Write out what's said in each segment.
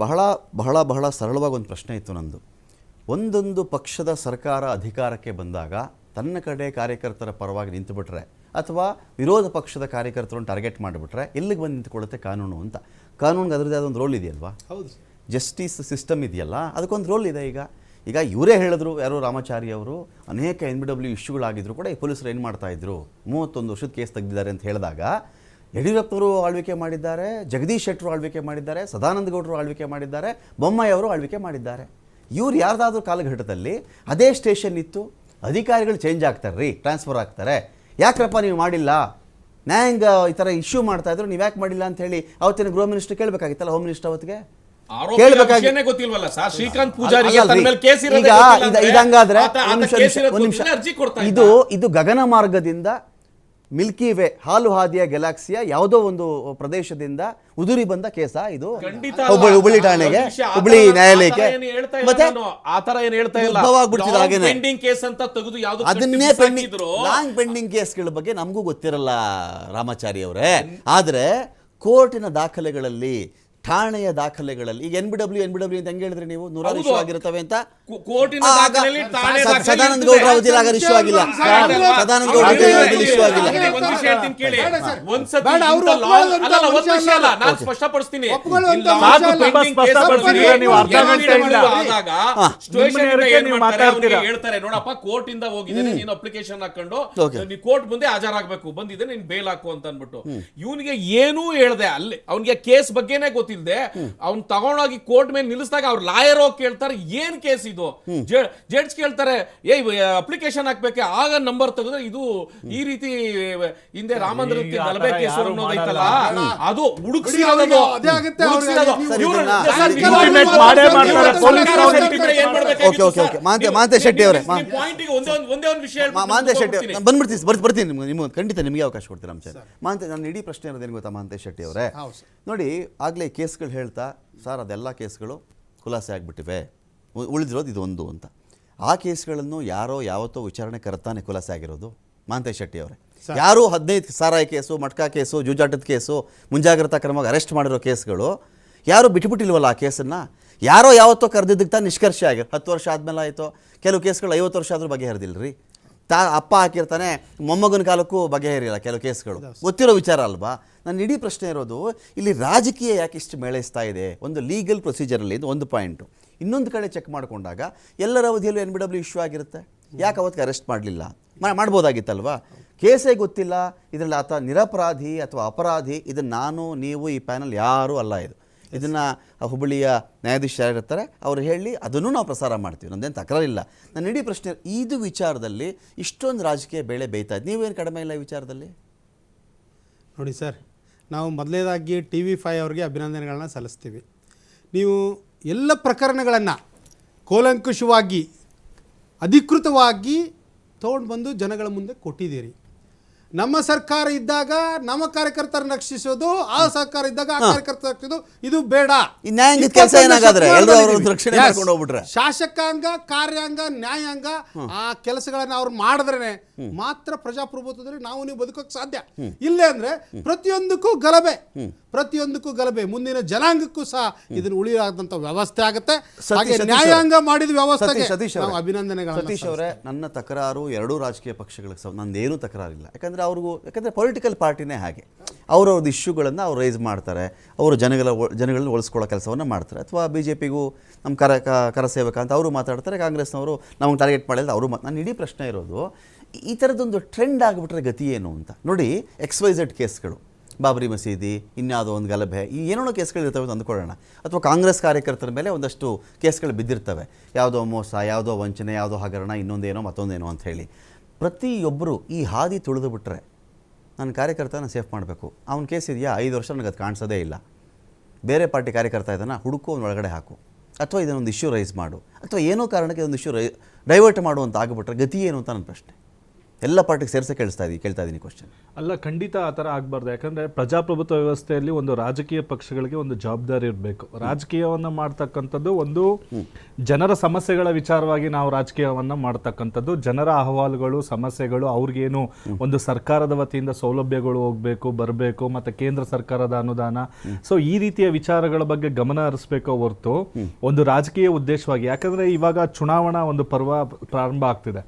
ಬಹಳ ಬಹಳ ಬಹಳ ಸರಳವಾಗಿ ಒಂದು ಪ್ರಶ್ನೆ ಇತ್ತು ನಂದು. ಒಂದೊಂದು ಪಕ್ಷದ ಸರ್ಕಾರ ಅಧಿಕಾರಕ್ಕೆ ಬಂದಾಗ ತನ್ನ ಕಡೆ ಕಾರ್ಯಕರ್ತರ ಪರವಾಗಿ ನಿಂತುಬಿಟ್ರೆ ಅಥವಾ ವಿರೋಧ ಪಕ್ಷದ ಕಾರ್ಯಕರ್ತರನ್ನು ಟಾರ್ಗೆಟ್ ಮಾಡಿಬಿಟ್ರೆ ಎಲ್ಲಿಗೆ ಬಂದು ನಿಂತುಕೊಳ್ಳುತ್ತೆ ಕಾನೂನು ಅಂತ. ಕಾನೂನಿಗೆ ಅದರದ್ದೇ ಆದ ಒಂದು ರೋಲ್ ಇದೆಯಲ್ವಾ? ಹೌದು ಜಸ್ಟಿಸ್ ಸಿಸ್ಟಮ್ ಇದೆಯಲ್ಲ ಅದಕ್ಕೊಂದು ರೋಲ್ ಇದೆ ಈಗ. ಈಗ ಇವರೇ ಹೇಳಿದ್ರು ಯಾರೋ ರಾಮಾಚಾರಿ ಅವರು ಅನೇಕ ಎನ್ ಬಿ ಡಬ್ಲ್ಯೂ ಇಶ್ಯೂಗಳಾಗಿದ್ದರೂ ಕೂಡ ಈ ಪೊಲೀಸರು ಏನು ಮಾಡ್ತಾ ಇದ್ರು? ಮೂವತ್ತೊಂದು ವರ್ಷದ ಕೇಸ್ ತೆಗೆದಿದ್ದಾರೆ ಅಂತ ಹೇಳಿದಾಗ ಯಡಿಯೂರಪ್ಪನವರು ಆಳ್ವಿಕೆ ಮಾಡಿದ್ದಾರೆ ಜಗದೀಶ್ ಶೆಟ್ಟರು ಆಳ್ವಿಕೆ ಮಾಡಿದ್ದಾರೆ ಸದಾನಂದ ಗೌಡರು ಆಳ್ವಿಕೆ ಮಾಡಿದ್ದಾರೆ ಬೊಮ್ಮಾಯಿ ಅವರು ಆಳ್ವಿಕೆ ಮಾಡಿದ್ದಾರೆ. ಇವ್ರು ಯಾರ್ದಾದ್ರೂ ಕಾಲಘಟ್ಟದಲ್ಲಿ ಅದೇ ಸ್ಟೇಷನ್ ಇತ್ತು ಅಧಿಕಾರಿಗಳು ಚೇಂಜ್ ಆಗ್ತಾರೆ ರೀ ಟ್ರಾನ್ಸ್ಫರ್ ಆಗ್ತಾರೆ. ಯಾಕ್ರಪ್ಪ ನೀವು ಮಾಡಿಲ್ಲ? ನ್ಯಾಯಾಂಗ ಈ ಥರ ಇಶ್ಯೂ ಮಾಡ್ತಾ ಇದ್ರು ನೀವು ಯಾಕೆ ಮಾಡಿಲ್ಲ ಅಂತ ಹೇಳಿ ಅವತ್ತಿನ ಗೃಹ ಮಿನಿಸ್ಟರ್ ಕೇಳಬೇಕಾಗಿತ್ತಲ್ಲ ಹೋಮ್ ಮಿನಿಸ್ಟರ್ ಅವತ್ತಿಗೆ? ಇದು ಇದು ಗಗನ ಮಾರ್ಗದಿಂದ ಮಿಲ್ಕಿ ವೇ ಹಾಲು ಹಾದಿಯ ಗ್ಯಾಲಾಕ್ಸಿಯ ಯಾವುದೋ ಒಂದು ಪ್ರದೇಶದಿಂದ ಉದುರಿ ಬಂದ ಕೇಸ ಇದು. ಹುಬ್ಬಳ್ಳಿ. ಹುಬ್ಬಳ್ಳಿ ಠಾಣೆಗೆ ಹುಬ್ಬಳ್ಳಿ ನ್ಯಾಯಾಲಯಕ್ಕೆ. ಮತ್ತೆ ಆತರ ಏನು ಹೇಳ್ತಾ ಇಲ್ಲ. ಉದ್ಭವ ಆಗ್ಬಿಡ್ತಿದೆ ಹಾಗೇನೆ. ಪೆಂಡಿಂಗ್ ಕೇಸ್ ಅಂತ ತೆಗೆದು ಯಾವ್ದು ಅದನ್ನೇ ಪೆಂಡಿಂಗ್ ಲಾಂಗ್ ಪೆಂಡಿಂಗ್ ಕೇಸ್ಗಳ ಬಗ್ಗೆ ನಮಗೂ ಗೊತ್ತಿರಲ್ಲ ರಾಮಾಚಾರಿ ಅವರೇ ಆದ್ರೆ ಕೋರ್ಟಿನ ದಾಖಲೆಗಳಲ್ಲಿ ಠಾಣೆಯ ದಾಖಲೆಗಳಲ್ಲಿ ಈಗ N B W N B W ಅಂತ ಹೆಂಗೆ ಹೇಳಿದ್ರಿ ನೀವು? ನೂರಾರು. ಇಶ್ಯೂ ಆಗಿರ್ತವೆ ಅಂತ? ಕೋರ್ಟಿನ ಆಗ ದಾಖಲೆಯಲ್ಲಿ ಠಾಣೆ ದಾಖಲೆ ಸದಾನಂದ. ಗೌಡ್ರ ಅವಧಿಯಲ್ಲಿ ಆಗ ಇಶ್ಯೂ ಆಗಿಲ್ಲ. ಸದಾನಂದ ಗೌಡ್ರ ಅವಧಿಯಲ್ಲಿ ಇಶ್ಯೂ ಆಗಿಲ್ಲ. ನಾನು ಸ್ಪಷ್ಟಪಡಿಸ್ತೀನಿ. ಹೇಳ್ತಾರೆ ನೋಡಪ್ಪ ಕೋರ್ಟ್ ಇಂದ ಹೋಗಿದ್ದೇನೆ ನೀನು ಅಪ್ಲಿಕೇಶನ್ ಹಾಕೊಂಡು Okay. ನೀ ಕೋರ್ಟ್ ಮುಂದೆ ಹಾಜರಾಗಬೇಕು. ಬಂದಿದೆ ನೀನ್ ಬೇಲ್ ಹಾಕು ಅಂತ ಅನ್ಬಿಟ್ಟು ಇವನಿಗೆ ಏನೂ ಹೇಳ್ದೆ ಅಲ್ಲಿ ಅವನಿಗೆ ಕೇಸ್ ಬಗ್ಗೆನೇ ಗೊತ್ತಿಲ್ಲದೆ ಅವ್ನ್ ತಗೊಂಡೋಗಿ ಕೋರ್ಟ್ ಮೇಲೆ ನಿಲ್ಲಿಸಿದಾಗ ಅವ್ರ ಲಾಯರ್ ಹೋಗಿ ಕೇಳ್ತಾರೆ ಏನ್ ಕೇಸ್ ಇದು? ಜಡ್ಜ್ ಕೇಳ್ತಾರೆ ಏ ಅಪ್ಲಿಕೇಶನ್ ಹಾಕ್ಬೇಕೆ ಆಗ ನಂಬರ್ ತೆಗೆದ್ರೆ ಇದು ಈ ರೀತಿ ಹಿಂದೆ ರಾಮಂದ್ರ ಗಲಭೆ ಕೇಸ್ ಅನ್ನೋದೈತಲ್ಲ? ಅದು ಹುಡುಕ್ಸಿ. ಮಾಂತೆ- ಮಾಂತೆ ಶೆಟ್ಟಿ ಅವರೇ, ನೀವು ಮಾ- ಪಾಯಿಂಟಿಗೆ ಒಂದೇ ಒಂದು ಒಂದು ವಿಷಯ ಹೇಳ್ಬಿಟ್ಟು ಮಾಂತೇಶ್ ಶೆಟ್ಟಿ ನಾನು ಬಂದ್ಬಿಡ್ತೀನಿ ಬರ್ತೀನಿ ಬರ್ತೀನಿ ನಿಮ್ಗೆ ನಿಮ್ಗೆ ಖಂಡಿತ ನಿಮಗೆ ಅವಕಾಶ ಕೊಡ್ತೀನಿ ರಾಮ್ ಮಾಂತೆ ನಾನು ಇಡೀ ಪ್ರಶ್ನೆ ಇರೋದೇನು ಗೊತ್ತಾ ಮಾಂತೆ ಶೆಟ್ಟಿ ಅವರೇ. ನೋಡಿ ಆಗಲೇ ಕೇಸ್ಗಳು ಹೇಳ್ತಾ ಸರ್ ಅದೆಲ್ಲ ಕೇಸ್ಗಳು ಖುಲಾಸೆ ಆಗಿಬಿಟ್ಟಿವೆ. ಉಳಿದಿರೋದು ಇದೊಂದು ಅಂತ. ಆ ಕೇಸ್ಗಳನ್ನು ಯಾರೋ ಯಾವತ್ತೋ ವಿಚಾರಣೆ ಕರೆತಾನೆ ಖುಲಾಸೆ ಆಗಿರೋದು. ಮಾಂತೇಶ್ ಶೆಟ್ಟಿ ಅವರೇ. ಯಾರು ಹದಿನೈದು ಸಾರಾಯಿ ಕೇಸು ಮಟ್ಕಾ ಕೇಸು ಜೂಜಾಟದ ಕೇಸು ಮುಂಜಾಗ್ರತಾ ಕ್ರಮವಾಗಿ ಅರೆಸ್ಟ್ ಮಾಡಿರೋ ಕೇಸ್ಗಳು ಯಾರು ಬಿಟ್ಬಿಟ್ಟಿಲ್ವಲ್ಲ ಆ ಕೇಸನ್ನು? ಯಾರೋ ಯಾವತ್ತೋ ಕರೆದಿದ್ದಕ್ಕೆ ತಾನು ನಿಷ್ಕರ್ಷ ಆಗಿರೋ ಹತ್ತು ವರ್ಷ ಆದಮೇಲೆ ಆಯಿತು? ಕೆಲವು ಕೇಸ್ಗಳು ಐವತ್ತು ವರ್ಷ ಆದರೂ ಬಗೆಹರಿದಿಲ್ಲ ರೀ ತಾ ಅಪ್ಪ ಹಾಕಿರ್ತಾನೆ ಮೊಮ್ಮಗನ ಕಾಲಕ್ಕೂ ಬಗೆಹರಿಲ್ಲ ಕೆಲವು ಕೇಸ್ಗಳು. ಗೊತ್ತಿರೋ ವಿಚಾರ ಅಲ್ವಾ? ನನ್ನ ಇಡೀ ಪ್ರಶ್ನೆ ಇರೋದು ಇಲ್ಲಿ ರಾಜಕೀಯ ಯಾಕೆ ಇಷ್ಟು ಮೇಳೈಸ್ತಾ ಇದೆ? ಒಂದು ಲೀಗಲ್ ಪ್ರೊಸೀಜರಲ್ಲಿ ಇದು ಒಂದು ಪಾಯಿಂಟು ಇನ್ನೊಂದು ಕಡೆ ಚೆಕ್ ಮಾಡಿಕೊಂಡಾಗ ಎಲ್ಲರ ಅವಧಿಯಲ್ಲೂ ಎನ್ ಬಿ ಡಬ್ಲ್ಯೂ ಇಶ್ಯೂ ಆಗಿರುತ್ತೆ. ಯಾಕೆ ಅವತ್ತಿಗೆ ಅರೆಸ್ಟ್ ಮಾಡಲಿಲ್ಲ? ಮಾಡ್ಬೋದಾಗಿತ್ತಲ್ವಾ? ಕೇಸೇ ಗೊತ್ತಿಲ್ಲ. ಇದರಲ್ಲಿ ಆತ ನಿರಪರಾಧಿ ಅಥವಾ ಅಪರಾಧಿ. ಇದನ್ನು ನಾನು ನೀವು ಈ ಪ್ಯಾನಲ್ ಯಾರೂ ಅಲ್ಲ ಇದು. ಇದನ್ನು ಹುಬ್ಬಳ್ಳಿಯ ನ್ಯಾಯಾಧೀಶ ಯಾರಿರ್ತಾರೆ ಅವರು ಹೇಳಿ ಅದನ್ನು ನಾವು ಪ್ರಸಾರ ಮಾಡ್ತೀವಿ. ನಮ್ದೇನು ತಕರಾರಿಲ್ಲ. ನನ್ನ ಇಡೀ ಪ್ರಶ್ನೆ, ಇದು ವಿಚಾರದಲ್ಲಿ ಇಷ್ಟೊಂದು ರಾಜಕೀಯ ಬೇಳೆ ಬೇಯ್ತಾ ಇದೆ. ನೀವೇನು ಕಡಿಮೆ ಇಲ್ಲ ಈ ವಿಚಾರದಲ್ಲಿ? ನೋಡಿ ಸರ್, ನಾವು ಮೊದಲನೇದಾಗಿ ಟಿ ವಿ ಫೈ ಅವ್ರಿಗೆ ಅಭಿನಂದನೆಗಳನ್ನ ಸಲ್ಲಿಸ್ತೀವಿ. ನೀವು ಎಲ್ಲ ಪ್ರಕರಣಗಳನ್ನು ಕೋಲಂಕುಷವಾಗಿ, ಅಧಿಕೃತವಾಗಿ ತೊಗೊಂಡು ಬಂದು ಜನಗಳ ಮುಂದೆ ಕೊಟ್ಟಿದ್ದೀರಿ. ನಮ್ಮ ಸರ್ಕಾರ ಇದ್ದಾಗ ನಮ್ಮ ಕಾರ್ಯಕರ್ತರನ್ನ ರಕ್ಷಿಸೋದು ಆ ಸರ್ಕಾರ ಇದ್ದಾಗ ಆ ಕಾರ್ಯಕರ್ತರ ರಕ್ಷಿಸೋದು ಇದು ಬೇಡ. ಕೆಲ್ಸ ಏನಾಗಾದ್ರೆ? ರಕ್ಷಣೆ ಮಾಡ್ಕೊಂಡು ಹೋಗ್ಬಿಟ್ರೆ. ಶಾಸಕಾಂಗ ಕಾರ್ಯಾಂಗ ನ್ಯಾಯಾಂಗ ಆ ಕೆಲಸಗಳನ್ನ ಅವ್ರು ಮಾಡಿದ್ರೆ ಮಾತ್ರ ಪ್ರಜಾಪ್ರಭುತ್ವದಲ್ಲಿ ನಾವು ನೀವು ಬದುಕೋಕ್ ಸಾಧ್ಯ. ಇಲ್ಲೇ ಅಂದ್ರೆ ಪ್ರತಿಯೊಂದಕ್ಕೂ ಗಲಭೆ. ಪ್ರತಿಯೊಂದಕ್ಕೂ ಗಲಭೆ. ಮುಂದಿನ ಜನಾಂಗಕ್ಕೂ ಸಹ ಇದನ್ನ ಉಳಿಯಾದಂತ ವ್ಯವಸ್ಥೆ ಆಗುತ್ತೆ. ಹಾಗೆ ನ್ಯಾಯಾಂಗ. ಮಾಡಿದ ವ್ಯವಸ್ಥೆ ಸತೀಶ್- ಸತೀಶ್ ಅವರೇ. ಅಭಿನಂದನೆಗಳನ್ನ ಸತೀಶ್ ಅವರೇ ನನ್ನ ತಕರಾರು ಎರಡೂ ರಾಜಕೀಯ ಪಕ್ಷಗಳಿಗೆ ನಂದೇನೂ ತಕರಾರಿಲ್ಲ. ಯಾಕಂದರೆ ಅವ್ರಿಗೂ, ಯಾಕಂದರೆ ಪೊಲಿಟಿಕಲ್ ಪಾರ್ಟಿನೇ ಹಾಗೆ. ಅವ್ರವ್ರದ್ದು ಇಶ್ಯೂಗಳನ್ನು ಅವ್ರು ರೈಸ್ ಮಾಡ್ತಾರೆ, ಅವರು ಜನಗಳ ಜನಗಳನ್ನ ಉಳಿಸ್ಕೊಳ್ಳೋ ಕೆಲಸವನ್ನು ಮಾಡ್ತಾರೆ. ಅಥವಾ ಬಿ ಜೆ ಪಿಗೂ ನಮ್ಮ ಕರ ಕರಸೇವಕ ಅಂತ ಅವರು ಮಾತಾಡ್ತಾರೆ, ಕಾಂಗ್ರೆಸ್ನವರು ನಮಗೆ ಟಾರ್ಗೆಟ್ ಮಾಡಿದ್ರೆ ಅವರು ಮಾತು ನಾನು ಇಡೀ ಪ್ರಶ್ನೆ ಇರೋದು, ಈ ಥರದ್ದೊಂದು ಟ್ರೆಂಡ್ ಆಗಿಬಿಟ್ರೆ ಗತಿ ಏನು ಅಂತ. ನೋಡಿ ಎಕ್ಸ್ ವೈ ಝೆಡ್ ಕೇಸ್ಗಳು. ಬಾಬರಿ ಮಸೀದಿ ಇನ್ಯಾವುದೋ ಒಂದು ಗಲಭೆ, ಈ ಏನೋ ಕೇಸ್ಗಳು ಇರ್ತವೆ ಅಂತ ಅಂದ್ಕೊಳ್ಳೋಣ ಅಥವಾ ಕಾಂಗ್ರೆಸ್ ಕಾರ್ಯಕರ್ತರ ಮೇಲೆ ಒಂದಷ್ಟು ಕೇಸ್ಗಳು ಬಿದ್ದಿರ್ತವೆ. ಯಾವುದೋ ಮೋಸ, ಯಾವುದೋ ವಂಚನೆ, ಯಾವುದೋ ಹಗರಣ, ಇನ್ನೊಂದೇನೋ ಮತ್ತೊಂದೇನೋ ಅಂತ ಹೇಳಿ. ಪ್ರತಿಯೊಬ್ಬರು ಈ ಹಾದಿ ತುಳಿದು ಬಿಟ್ಟರೆ ನನ್ನ ಕಾರ್ಯಕರ್ತನ ಸೇಫ್ ಮಾಡಬೇಕು. ಅವನ ಕೇಸ್ ಇದೆಯಾ? ಐದು ವರ್ಷ ನನಗೆ ಅದು ಕಾಣಿಸೋದೇ ಇಲ್ಲ. ಬೇರೆ ಪಾರ್ಟಿ ಕಾರ್ಯಕರ್ತ ಇದನ್ನು ಹುಡುಕು ಅವ್ನ ಒಳಗಡೆ ಹಾಕು. ಅಥವಾ ಇದನ್ನೊಂದು ಇಶ್ಯೂ ರೈಸ್ ಮಾಡು. ಅಥವಾ ಏನೋ ಕಾರಣಕ್ಕೆ ಒಂದು ಇಶ್ಯೂ ರೈ ಡೈವರ್ಟ್ ಮಾಡುವಂತ ಆಗಿಬಿಟ್ರೆ ಗತಿ ಏನು ಅಂತ ನನ್ನ ಪ್ರಶ್ನೆ. ಎಲ್ಲ ಪಾರ್ಟಿಗೆ ಸೇರ್ಸೆ ಕೇಳಿಸ್ತಾ ಇದ್ದೀನಿ ಕೇಳ್ತಾ ಇದ್ದೀನಿ ಕ್ವಶನ್ ಅಲ್ಲ ಖಂಡಿತ ಆ ಥರ ಆಗಬಾರ್ದು. ಯಾಕಂದ್ರೆ ಪ್ರಜಾಪ್ರಭುತ್ವ ವ್ಯವಸ್ಥೆಯಲ್ಲಿ ಒಂದು ರಾಜಕೀಯ ಪಕ್ಷಗಳಿಗೆ ಒಂದು ಜವಾಬ್ದಾರಿ ಇರಬೇಕು. ರಾಜಕೀಯವನ್ನ ಮಾಡ್ತಕ್ಕಂಥದ್ದು ಒಂದು ಜನರ ಸಮಸ್ಯೆಗಳ ವಿಚಾರವಾಗಿ ನಾವು ರಾಜಕೀಯವನ್ನ ಮಾಡ್ತಕ್ಕಂಥದ್ದು. ಜನರ ಅಹವಾಲುಗಳು ಸಮಸ್ಯೆಗಳು ಅವ್ರಿಗೇನು ಒಂದು ಸರ್ಕಾರದ ವತಿಯಿಂದ ಸೌಲಭ್ಯಗಳು ಹೋಗಬೇಕು ಬರಬೇಕು ಮತ್ತು ಕೇಂದ್ರ ಸರ್ಕಾರದ ಅನುದಾನ. ಸೊ ಈ ರೀತಿಯ ವಿಚಾರಗಳ ಬಗ್ಗೆ ಗಮನ ಹರಿಸ್ಬೇಕೋ ಹೊರತು ಒಂದು ರಾಜಕೀಯ ಉದ್ದೇಶವಾಗಿ ಯಾಕಂದ್ರೆ ಇವಾಗ ಚುನಾವಣಾ ಒಂದು ಪರ್ವ ಪ್ರಾರಂಭ ಆಗ್ತಿದೆ.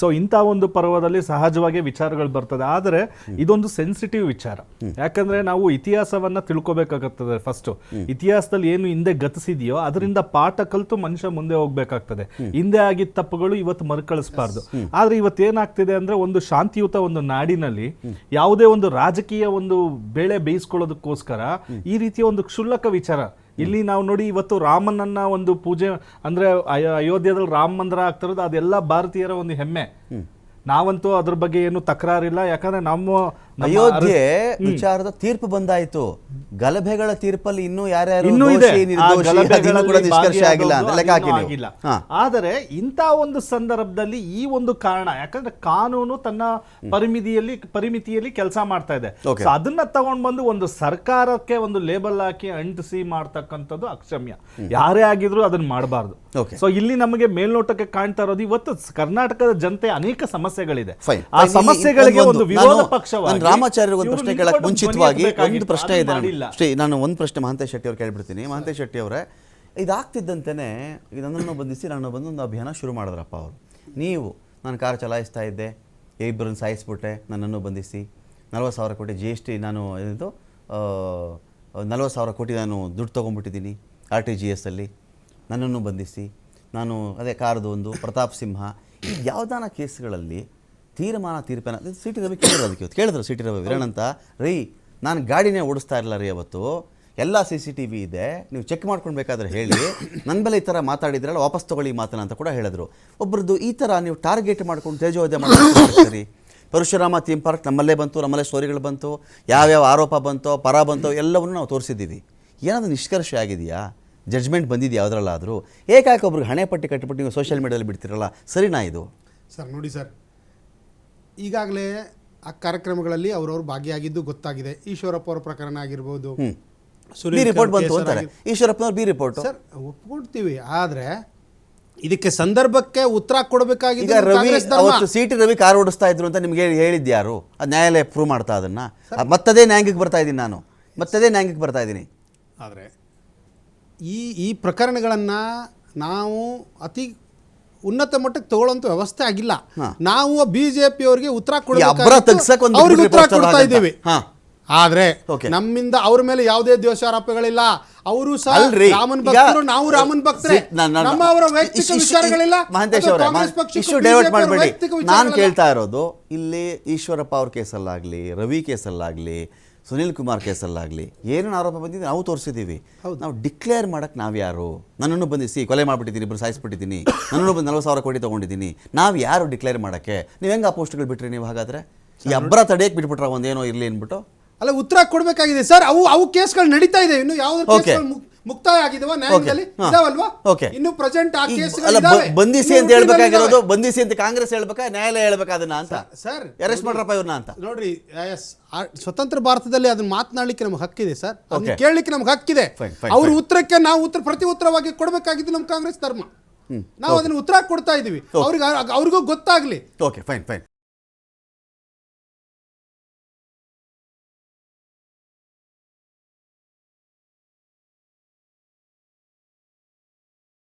ಸೊ ಇಂಥ ಒಂದು ಪರ್ವದಲ್ಲಿ ಸಹಜವಾಗಿ ವಿಚಾರಗಳು ಬರ್ತದೆ. ಆದರೆ ಇದೊಂದು ಸೆನ್ಸಿಟಿವ್ ವಿಚಾರ. ಯಾಕಂದ್ರೆ ನಾವು ಇತಿಹಾಸವನ್ನ ತಿಳ್ಕೊಬೇಕಾಗುತ್ತದೆ ಫಸ್ಟ್ ಇತಿಹಾಸದಲ್ಲಿ ಏನು ಹಿಂದೆ ಗತಿಸಿದೆಯೋ ಅದರಿಂದ ಪಾಠ ಕಲಿತು ಮನುಷ್ಯ ಮುಂದೆ ಹೋಗ್ಬೇಕಾಗ್ತದೆ. ಹಿಂದೆ ಆಗಿದ್ದ ತಪ್ಪುಗಳು ಇವತ್ತು ಮರುಕಳಿಸಬಾರ್ದು. ಆದ್ರೆ ಇವತ್ತು ಏನಾಗ್ತಿದೆ ಅಂದ್ರೆ ಒಂದು ಶಾಂತಿಯುತ ಒಂದು ನಾಡಿನಲ್ಲಿ ಯಾವುದೇ ಒಂದು ರಾಜಕೀಯ ಒಂದು ಬೆಳೆ ಬೇಯಿಸ್ಕೊಳ್ಳೋದಕ್ಕೋಸ್ಕರ ಈ ರೀತಿಯ ಒಂದು ಕ್ಷುಲ್ಲಕ ವಿಚಾರ. ಇಲ್ಲಿ ನಾವು ನೋಡಿ ಇವತ್ತು ರಾಮನನ್ನ ಒಂದು ಪೂಜೆ ಅಂದ್ರೆ ಅಯೋಧ್ಯೆದಲ್ಲಿ ರಾಮ ಮಂದಿರ ಆಗ್ತಿರೋದು ಅದೆಲ್ಲ ಭಾರತೀಯರ ಒಂದು ಹೆಮ್ಮೆ. ನಾವಂತೂ ಅದ್ರ ಬಗ್ಗೆ ಏನು ತಕರಾರಿಲ್ಲ. ಯಾಕಂದ್ರೆ ನಮ್ಮ ಅಯೋಧ್ಯೆ ವಿಚಾರದ ತೀರ್ಪು ಬಂದಾಯ್ತು. ಗಲಭೆಗಳ ತೀರ್ಪಲ್ಲಿ ಇನ್ನೂ ಯಾರ್ಯಾರು ನಿಷ್ಕರ್ಷೆ ಆಗಿಲ್ಲ. ಆಗಿಲ್ಲ. ಆದರೆ ಇಂಥ ಒಂದು ಸಂದರ್ಭದಲ್ಲಿ ಈ ಒಂದು ಕಾರಣ ಯಾಕಂದ್ರೆ ಕಾನೂನು ತನ್ನ ಪರಿಮಿತಿಯಲ್ಲಿ ಪರಿಮಿತಿಯಲ್ಲಿ ಕೆಲಸ ಮಾಡ್ತಾ ಇದೆ. ಅದನ್ನ ತಗೊಂಡ್ ಬಂದು ಒಂದು ಸರ್ಕಾರಕ್ಕೆ ಒಂದು ಲೇಬಲ್ ಹಾಕಿ ಅಂಟಿಸಿ ಮಾಡ್ತಕ್ಕಂಥದ್ದು ಅಕ್ಷಮ್ಯ. ಯಾರೇ ಆಗಿದ್ರು ಅದನ್ನ ಮಾಡಬಾರ್ದು. ಸೊ ಇಲ್ಲಿ ನಮಗೆ ಮೇಲ್ನೋಟಕ್ಕೆ ಕಾಣ್ತಾ ಇರೋದು ಇವತ್ತು ಕರ್ನಾಟಕದ ಜನತೆ ಅನೇಕ ಸಮಸ್ಯೆಗಳಿದೆ. ಆ ಸಮಸ್ಯೆಗಳಿಗೆ ಒಂದು- ವಿರೋಧ ಪಕ್ಷವಾಗಿ ನಾನು ಒಂದು ಪ್ರಶ್ನೆ ಕೇಳಕ್ ಮುಂಚಿತವಾಗಿ ಒಂದು ಪ್ರಶ್ನೆ ಇದೆ. ಶ್ರೀ ನಾನು ಒಂದು ಪ್ರಶ್ನೆ ಮಹಾಂತೇಶ್ ಶೆಟ್ಟಿ ಅವ್ರು ಕೇಳ್ಬಿಡ್ತೀನಿ. ಮಹಾಂತೇಶ್ ಶೆಟ್ಟಿ ಅವರೇ ಇದಾಗ್ತಿದ್ದಂತೆಯೇ ನನ್ನನ್ನು ಬಂಧಿಸಿ ನಾನು ಬಂದು ಒಂದು ಅಭಿಯಾನ ಶುರು ಮಾಡಿದ್ರಪ್ಪ ಅವರು. ನೀವು ನಾನು ಕಾರ್ ಚಲಾಯಿಸ್ತಾ ಇದ್ದೆ ಇಬ್ಬರನ್ನು ಸಾಯಿಸ್ಬಿಟ್ಟೆ ನನ್ನನ್ನು ಬಂಧಿಸಿ. ನಲ್ವತ್ತು ಸಾವಿರ ಕೋಟಿ ಜಿ ಎಸ್ ಟಿ ನಾನು ಇದು ನಲ್ವತ್ತು ಸಾವಿರ ಕೋಟಿ ನಾನು ದುಡ್ಡು ತೊಗೊಂಡ್ಬಿಟ್ಟಿದ್ದೀನಿ ಆರ್ ಟಿ ಜಿ ಎಸ್ಸಲ್ಲಿ ನನ್ನನ್ನು ಬಂಧಿಸಿ. ನಾನು ಅದೇ ಕಾರ್ದು ಒಂದು ಪ್ರತಾಪ್ ಸಿಂಹ. ಈ ಯಾವ್ದಾನ ಕೇಸ್ಗಳಲ್ಲಿ ತೀರ್ಮಾನ ತೀರ್ಪೇನ ಸಿಟಿ ರವಿ ಕೇಳಿದ್ರು ಅದಕ್ಕೆ ಇವತ್ತು. ಕೇಳಿದ್ರು ಸಿ ಟಿ ರವಿ ವಿರಣಂತ ರೀ, ನಾನು ಗಾಡಿನೇ ಓಡಿಸ್ತಾ ಇರಲ್ಲ ರೀ ಅವತ್ತು. ಎಲ್ಲ ಸಿ ಸಿ ಟಿ ವಿ ಇದೆ. ನೀವು ಚೆಕ್ ಮಾಡ್ಕೊಳ್ಬೇಕಾದ್ರೆ ಹೇಳಿ. ನನ್ನ ಮೇಲೆ ಈ ಥರ ಮಾತಾಡಿದ್ರಲ್ಲ, ವಾಪಸ್ ತಗೊಳ್ಳಿ ಈ ಮಾತನ್ನ ಅಂತ ಕೂಡ ಹೇಳಿದ್ರು. ಒಬ್ಬರದ್ದು ಈ ಥರ ನೀವು ಟಾರ್ಗೆಟ್ ಮಾಡ್ಕೊಂಡು ತೇಜೋವಧೆ ಮಾಡ್ತೀರಿ ಪರಶುರಾಮ ಥೀಮ್ ಪಾರ್ಕ್ ನಮ್ಮಲ್ಲೇ ಬಂತು, ನಮ್ಮಲ್ಲೇ ಸ್ಟೋರಿಗಳು ಬಂತು. ಯಾವ್ಯಾವ ಆರೋಪ ಬಂತೋ, ಪರ ಬಂತೋ ಎಲ್ಲವನ್ನೂ ನಾವು ತೋರಿಸಿದ್ದೀವಿ. ಏನಾದರೂ ನಿಷ್ಕರ್ಷ ಆಗಿದೆಯಾ? ಜಡ್ಜ್ಮೆಂಟ್ ಬಂದಿದೆಯಾ ಯಾವುದ್ರಲ್ಲಾದರೂ? ಏಕಾಕೆ ಒಬ್ರಿಗೆ ಹಣೆ ಪಟ್ಟಿ ಕಟ್ಟಿಬಿಟ್ಟು ನೀವು ಸೋಷಿಯಲ್ ಮೀಡಿಯಾದಲ್ಲಿ ಬಿಡ್ತಿರಲ್ಲ? ಸರಿನಾ ಇದು? ಸರ್, ನೋಡಿ ಸರ್ ಈಗಾಗಲೇ ಆ ಕಾರ್ಯಕ್ರಮಗಳಲ್ಲಿ ಅವರವರು ಭಾಗಿಯಾಗಿದ್ದು ಗೊತ್ತಾಗಿದೆ. ಈಶ್ವರಪ್ಪ ಅವರ ಪ್ರಕರಣ ಆಗಿರ್ಬೋದು. ಬಿ ರಿಪೋರ್ಟ್ ಬಂತು ಅಂತಾರೆ. ಈಶ್ವರಪ್ಪನವ್ರು ಬಿ ರಿಪೋರ್ಟ್. ಸರ್ ಒಪ್ಕೊಳ್ತೀವಿ ಆದರೆ ಇದಕ್ಕೆ ಸಂದರ್ಭಕ್ಕೆ ಉತ್ತರ ಕೊಡಬೇಕಾಗಿದೆ ರವಿ ಅವತ್ತು ಸಿ ಟಿ ರವಿ ಕಾರ್ ಓಡಿಸ್ತಾ ಇದ್ರು ಅಂತ ನಿಮಗೆ ಹೇಳಿ- ಹೇಳಿದ್ಯಾರು ಅದು ನ್ಯಾಯಾಲಯ ಪ್ರೂವ್ ಮಾಡ್ತಾ ಅದನ್ನ? ಅದ್ ಮತ್ತದೇ ನ್ಯಾಯಾಂಗಕ್ಕೆ ಬರ್ತಾ ಇದ್ದೀನಿ ನಾನು. ಮತ್ತದೇ ನ್ಯಾಯಾಂಗಕ್ಕೆ ಬರ್ತಾ ಇದ್ದೀನಿ. ಆದರೆ ಈ ಈ ಪ್ರಕರಣಗಳನ್ನು ನಾವು ಅತಿ ಉನ್ನತ ಮಟ್ಟಕ್ಕೆ ತಗೊಳ್ಳೋಂಥ ವ್ಯವಸ್ಥೆ ಆಗಿಲ್ಲ. ನಾವು ಬಿಜೆಪಿ ಅವರಿಗೆ ಉತ್ತರ ಅವ್ರಿಗೆ ಉತ್ತರ ಕೊಡ್ತಾ ಇದ್ದೀವಿ. ಆದ್ರೆ ನಮ್ಮಿಂದ ಅವ್ರ ಮೇಲೆ ಯಾವುದೇ ದ್ವೇಷಾರೋಪಗಳಿಲ್ಲ. ಅವರು ಸಹ ರಾಮನ್ ಭಕ್ತರು ನಾವು ರಾಮನ್ ಭಕ್ತರೆ. ನಮ್ಮ ಅವರ ವೈಯಕ್ತಿಕ ವಿಚಾರಗಳಿಲ್ಲ. ಇಶ್ಯೂ ಡೈವರ್ಟ್ ಮಾಡಬೇಡಿ. ನಾನು. ಕೇಳ್ತಾ ಇರೋದು ಇಲ್ಲಿ ಈಶ್ವರಪ್ಪ ಅವ್ರ ಕೇಸಲ್ಲಾಗ್ಲಿ ರವಿ ಕೇಸಲ್ಲಾಗಲಿ ಸುನಿಲ್ ಕುಮಾರ್ ಕೇಸಲ್ಲಾಗಲಿ ಏನೇನು ಆರೋಪ ಬಂದಿದೆ ನಾವು ತೋರಿಸಿದ್ದೀವಿ. ನಾವು ಡಿಕ್ಲೇರ್ ಮಾಡಕ್ಕೆ ನಾವು ಯಾರು ನನ್ನನ್ನು ಬಂಧಿಸಿ ಕೊಲೆ ಮಾಡಿಬಿಟ್ಟಿದ್ದೀನಿ ಇಬ್ಬರು ಸಾಯಿಸ್ಬಿಟ್ಟಿದ್ದೀನಿ. ನನ್ನನ್ನು ಬಂದು ನಲ್ವತ್ತು ಸಾವಿರ ಕೋಟಿ ತೊಗೊಂಡಿದ್ದೀನಿ. ನಾವು ಯಾರು ಡಿಕ್ಲೇರ್ ಮಾಡೋಕ್ಕೆ? ನೀವು ಹೆಂಗೆ ಆ ಪೋಸ್ಟ್ಗಳು ಬಿಟ್ರಿ ನೀವು ಹಾಗಾದರೆ? ಈ ಅಬ್ಬರ ತಡೆಯಕ್ಕೆ ಬಿಟ್ಬಿಟ್ರೆ ಒಂದೇನೋ ಇರಲಿ ಅಂದ್ಬಿಟ್ಟು? ಅಲ್ಲ ಉತ್ತರ ಕೊಡಬೇಕಾಗಿದೆ ಸರ್. ಅವು ಅವು ಕೇಸ್ಗಳು ನಡೀತಾ ಇದೆ. ಇನ್ನು ಯಾವ್ದು ಮುಕ್ತಾಯ ಆಗಿದವ ನ್ಯಾಯಾಲಯದಲ್ಲಿ. ಇದಾವಲ್ವಾ? Okay. ಇನ್ನು ಪ್ರೆಸೆಂಟ್ ಆ ಕೇಸ್ಗಳು. ಬಂಧಿಸಿ ಅಂತ ಹೇಳ್ಬೇಕಾಗಿರೋದು. ಬಂಧಿಸಿ ಅಂತ ಕಾಂಗ್ರೆಸ್ ಹೇಳ್ಬೇಕಾ ನ್ಯಾಯಾಲಯ ಹೇಳ್ಬೇಕಾ ಅದನ್ನ ಅಂತ? ಸರ್ ಅರೆಸ್ಟ್ ಮಾಡ್ರಪ್ಪ ಇವ್ರನ್ನ ಅಂತ. ನೋಡ್ರಿ ಎಸ್ ಸ್ವತಂತ್ರ ಭಾರತದಲ್ಲಿ ಅದನ್ನ ಮಾತನಾಡ್ಲಿಕ್ಕೆ ನಮ್ಗೆ ಹಕ್ಕಿದೆ ಸರ್. ಅದನ್ನ. ಕೇಳಲಿಕ್ಕೆ ನಮ್ಗೆ ಹಕ್ಕಿದೆ. ಅವ್ರ. ಉತ್ತರಕ್ಕೆ ನಾವು ಉತ್ತರ ಪ್ರತಿ ಉತ್ತರವಾಗಿ ಕೊಡಬೇಕಾಗಿದ್ದು ನಮ್ಮ ಕಾಂಗ್ರೆಸ್ ಧರ್ಮ. ನಾವು ಅದನ್ನ ಉತ್ತರ ಕೊಡ್ತಾ ಇದೀವಿ. ಅವ್ರಿಗೆ ಅವ್ರಿಗೂ ಗೊತ್ತಾಗ್ಲಿ. Okay fine fine